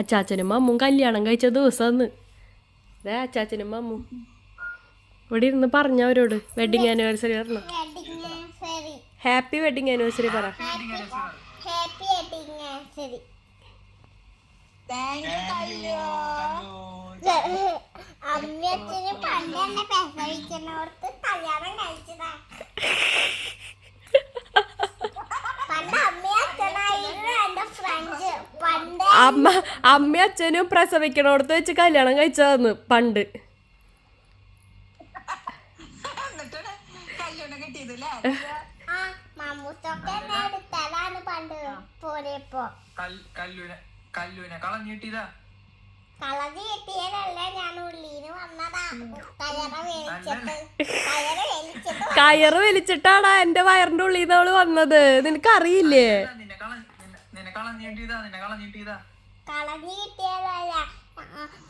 അച്ചാച്ചനും മമ്മും കല്യാണം കഴിച്ച ദിവസമെന്ന് അതെ അച്ചാച്ചനും മമ്മും ഇവിടെ ഇരുന്ന് പറഞ്ഞ അവരോട് വെഡിങ് ആനിവേഴ്സറി പറഞ്ഞു. ഹാപ്പി വെഡിങ് ആനിവേഴ്സറി പറ. ഹാപ്പി വെഡിങ് ആനിവേഴ്സറി അമ്മയച്ഛന് പണ്ട് എന്നെ കല്യാണം കഴിച്ചതാ. പണ്ട് അമ്മയച്ഛനായിരുന്നു എന്റെ ഫ്രണ്ട് അമ്മ അമ്മ അച്ഛനും പ്രസവിക്കണോടത്ത് വെച്ച് കല്യാണം കഴിച്ചതെന്ന് പണ്ട്. കളഞ്ഞ് കിട്ടിയതല്ല ഞാൻ വന്നതാ. കയറ വലിച്ചിട്ട് കയറ് വലിച്ചിട്ട് കയറ് വലിച്ചിട്ടാണ് എന്റെ വയറിന്റെ ഉള്ളിൽ നിന്ന് അവൾ വന്നത്? നിനക്കറിയില്ലേ? നിന്നെ കള നിന്നെ- നിന്നെ നിന്നെ കളഞ്ഞിട്ടിതാ. കളഞ്ഞ് കിട്ടിയതല്ല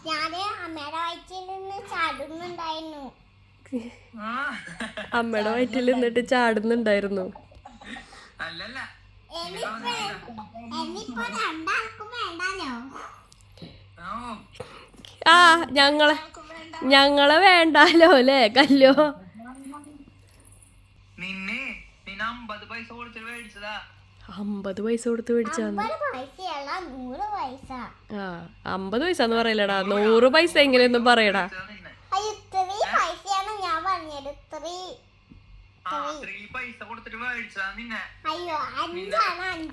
ഞാൻ അമ്മയുടെ വയറ്റിൽ നിന്ന് ചാടുന്നുണ്ടായിരുന്നു. ആ. അമ്മയുടെ വയറ്റിൽ നിന്നിട്ട് ചാടുന്നുണ്ടായിരുന്നു. അല്ലല്ല. ആ ഞങ്ങളെ ഞങ്ങളെ വേണ്ടാലോ അല്ലേ കല്ലോ? നിന്നെ നിന്നെ അമ്പത് പൈസ കൊടുത്തിട്ട് മേടിച്ചതാ. അമ്പത് പൈസ കൊടുത്ത് മേടിച്ചാന്ന് അമ്പത് പൈസ. ആ അമ്പത് പൈസ എന്ന് പറയലടാ. നൂറ് പൈസ എങ്ങനെയൊന്നും പറയടാ.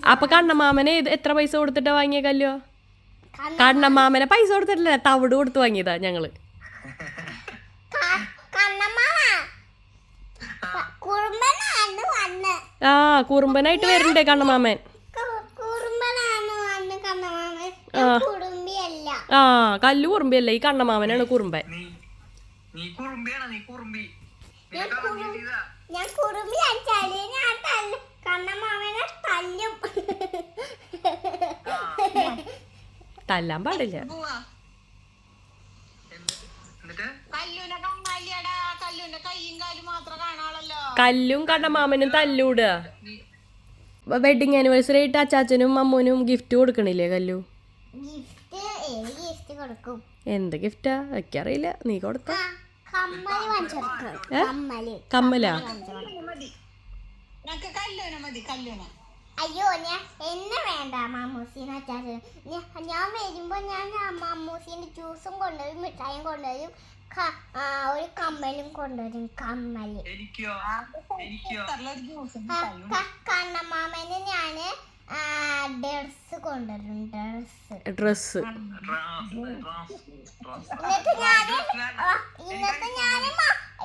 അപ്പൊ കണ്ണമാമനെ എത്ര പൈസ കൊടുത്തിട്ടാ വാങ്ങിയ കല്ലോ? കണ്ണമാമനെ പൈസ കൊടുത്തിട്ടില്ല തവിട് കൊടുത്ത് വാങ്ങിയതാ ഞങ്ങൾ. ക- കണ്ണമ്മാവ കുറുമ്പനാണ് വന്ന് ആ കുറുമ്പനായിട്ട് വരുന്നുണ്ട് കണ്ണമാമൻ. ആ. കല്ല് കുറുമ്പിയല്ല ഈ കണ്ണമാമനാണ് കുറുമ്പൻ. നീ നീ നീ കുറുമ്പി. നിന്നെ കളഞ്ഞിട്ടിതാ ഞാൻ കുറുമ്പി അടിച്ചാൽ ഞാൻ തല്ലും. കണ്ണമാമനെ തല്ലും. തല്ലാൻ പാടില്ല. കല്ലുനെ കല്ലുനെ എന്നിട്ട്? കല്ലൂനെ കാണാനില്ലടാ കൈയും കാലും മാത്രം കാണാളല്ലോ കല്ലും കണ്ണമാമനും തല്ലൂടുക തല്ലൂട. വെഡിങ് ആനിവേഴ്സറി ആയിട്ട് അച്ചാച്ചനും അമ്മൂനും ഗിഫ്റ്റ് കൊടുക്കണില്ലേ കല്ലു? എന്ത് ഗിഫ്റ്റാ വെക്കറിയില്ല നീ കൊടുത്ത? കമ്മലാ കമ്മൽ. വാങ്ങിച്ചു കൊടുക്കും. കമ്മൽ അയ്യോ ഞാൻ എന്നെ വേണ്ട മാമൂസിന്ന് വെച്ചാൽ ഞാൻ വരുമ്പോൾ ഞാൻ മാമൂസിന്റെ ജ്യൂസും കൊണ്ടുവരും മിഠായും കൊണ്ടുവരും ആ, ഒരു കമ്മലും കൊണ്ടുവരും കമ്മൽ കണ്ണമാമന് ഞാൻ ഡ്രസ് കൊണ്ടുവരും ഡ്രസ് ഡ്രസ് ഇന്നത്തെ ഞാൻ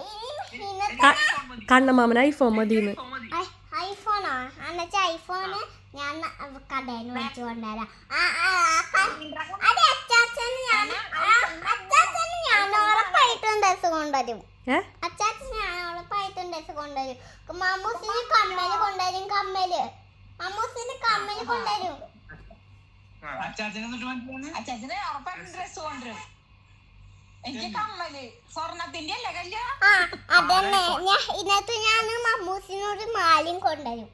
ഈ- ഇന്നത്തെ മതി. കണ്ണമാമൻ ഐഫോൺ മതിന്ന് ഐഫോൺ മതി. ഐ- ഐഫോണോ എന്നുവെച്ചാ ഐഫോണ് ഞാൻ കടയിൽ നിന്ന് മേടിച്ചു കൊണ്ടുവരാം ആ, ആ, ആ, ക- അതെ അച്ചാച്ചന് ഞാൻ ആ, അച്ചാച്ചന് ഉറപ്പായിട്ടും ഡ്രസ് കൊണ്ടുവരും. ഏ? അച്ചാച്ചൻ ഞാൻ ഉറപ്പായിട്ടും ഡ്രസ് കൊണ്ടുവരും. മമ്മൂസിന് കമ്മൽ കൊണ്ടുവരും കമ്മൽ. മമ്മൂസിന് കമ്മൽ കൊണ്ടുവരും. അച്ചാച്ചന് ഉറപ്പായിട്ടും ഡ്രസ് കൊണ്ടുവരും. എനിക്ക് കമ്മൽ. സ്വർണത്തിന്റെ അല്ലേ കല്യാ ആ അതന്നെ. ഞാൻ ഇന്നത്തെ ഞാൻ മമ്മൂസിനോട് മാലയും കൊണ്ടുവരും.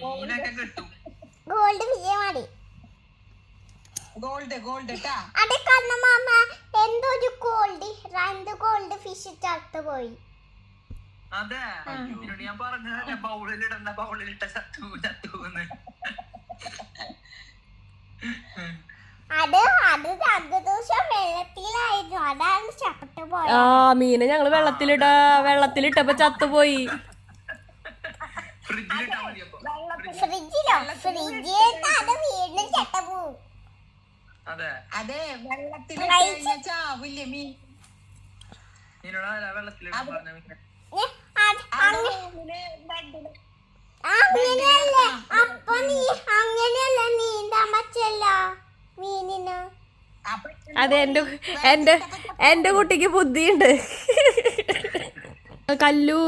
മീനും കിട്ടും. ഗോൾഡ് ഫിഷ് മതി ഗോൾഡ് ഗോൾഡ് ട്ടാ. അതെ കണ്ണമാമ എന്തോ ഒരു ഗോൾഡ് രണ്ട് ഗോൾഡ് ഫിഷ് ചത്തുപോയി അതെ. ഇതിനോട് ഞാൻ പറഞ്ഞതല്ലേ ബൗളിൽ ഇടണ്ട ബൗളിലിട്ട ചത്തു ചത്തുന്ന് അത് അത് രണ്ട് ദിവസം വെള്ളത്തിലായിരുന്നു. അതാണ് ചപ്പെട്ടു പോയത്. ആ മീനെ ഞങ്ങൾ വെള്ളത്തിലിട. വെള്ളത്തിലിട്ടപ്പോ ചത്തുപോയി. ഫ്രിഡ്ജിലോ? ഫ്രിഡ്ജിൽ അത് വീണ്ടും വെള്ളത്തിൽ ചാവില്ലേ മീൻ? അങ്ങനെയല്ലേ? അപ്പൊ നീ അങ്ങനെയല്ല? നീന്താൻ പറ്റല്ല മീനിന്. അതെ എന്റെ എന്റെ എന്റെ കുട്ടിക്ക് ബുദ്ധിയുണ്ട്. കല്ലു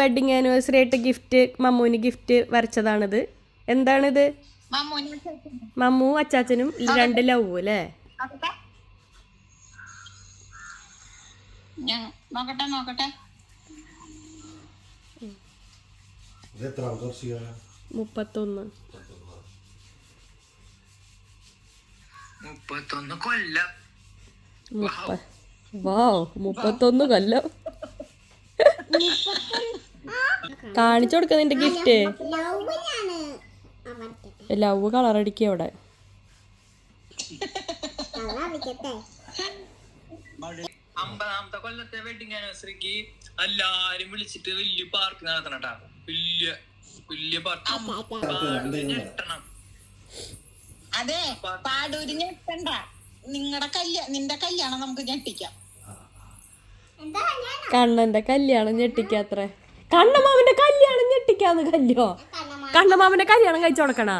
വെഡിങ് ആനിവേഴ്സറി ആയിട്ട് ഗിഫ്റ്റ് മമ്മൂന് ഗിഫ്റ്റ് വരച്ചതാണിത്. എന്താണിത്? മമ്മു അച്ചാച്ചനും രണ്ട് ലവ് അല്ലേ? നോക്കട്ടെ? ഞാൻ നോക്കട്ടെ മുപ്പത്തൊന്ന്. മുപ്പത്തൊന്ന് കൊല്ലം. മുപ്പ വാവ് മുപ്പത്തൊന്ന് കൊല്ലം. കാണിച്ചു കൊടുക്ക നിന്റെ ഗിഫ്റ്റ്. ലവ് കളർ അടിക്കുക അവിടെ. അമ്പതാമത്തെ കൊല്ലത്തെ വെഡിങ് ആനിവേഴ്സറിക്ക് എല്ലാരും വിളിച്ചിട്ട് വലിയ പാർക്ക് നടത്തണട്ടാ വലിയ വലിയ പാർക്ക് ഞെട്ടണം. അതെ പാടൂര് ഞെട്ടണ്ട നിങ്ങളുടെ കല്യാണം നിന്റെ കല്യാണം നമുക്ക് ഞെട്ടിക്കാം. എന്താ ഞാൻ കണ്ണന്റെ കല്യാണം ഞെട്ടിക്കാത്രേ. കണ്ണമാമന്റെ കല്യാണം ഞെട്ടിക്കാന്ന് കല്ലോ കണ്ണമാമന്റെ കല്യാണം കഴിച്ചു കൊടുക്കണ?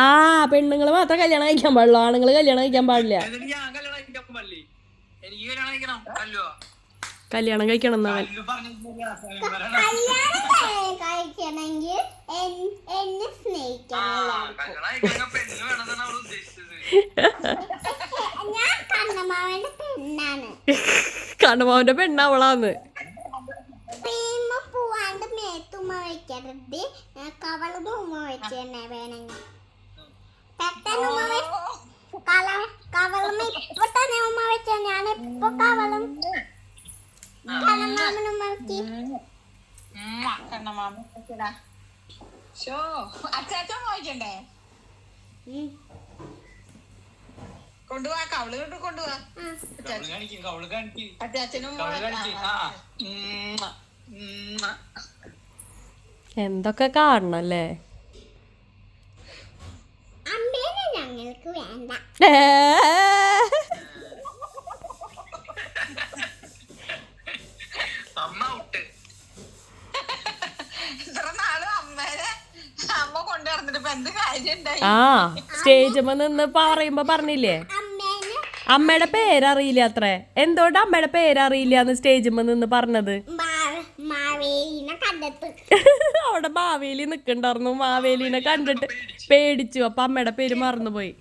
ആ പെണ്ണുങ്ങൾ മാത്രം കല്യാണം കഴിക്കാൻ പാടുള്ളൂ ആണുങ്ങൾ കല്യാണം കഴിക്കാൻ പാടില്ല. കല്യാണം കഴിക്കണം എന്നവൻ കണ്ണമാവന്റെ പെണ്ണ് അവളാന്ന്. പ്രേമ പോവാണ്ട് മേത്തുമ്മ വെക്കരുത്. കവളും ഉമ്മ വെച്ച് തന്നെ വേണമെങ്കിൽ. പെട്ടെന്ന് ഉമ്മ വെ- കള കവളും ഇപ്പൊ തന്നെ ഉമ്മ വെച്ച ഞാൻ ഇപ്പൊ കവളും കണ്ണമാമനും ഉമ്മ വെക്കി കണ്ണമാമ ഷോ അച്ചാച്ചൻ വായിക്കണ്ടേ കൊണ്ടുപോവാ കവൾ കൊണ്ട് കൊണ്ടുപോവാ കവൾ കാണിക്കും കവൾ കാണിക്കും. അച്ചാച്ചനും കവൾ കാണിക്കും. ആ. എന്തൊക്കെ കാണണല്ലേ അമ്മേനെ ഞങ്ങൾക്ക് വേണ്ട. ഏ. അമ്മ ഔട്ട് ഇത്ര നാൾ അമ്മേനെ അമ്മ കൊണ്ടു നടന്നിട്ട് ഇപ്പൊ എന്ത് കാര്യം ഉണ്ടായി ആ സ്റ്റേജ് നിന്ന് പറയുമ്പോ പറഞ്ഞില്ലേ? അമ്മയുടെ പേരറിയില്ല അത്രേ. എന്തുകൊണ്ട് അമ്മയുടെ പേരറിയില്ല എന്ന് സ്റ്റേജ് നിന്ന് പറഞ്ഞത്? അവിടെ മാവേലി നിക്കണ്ടായിരുന്നു. മാവേലിനെ കണ്ടിട്ട് പേടിച്ചു. അപ്പൊ അമ്മയുടെ പേര് മറന്നുപോയി.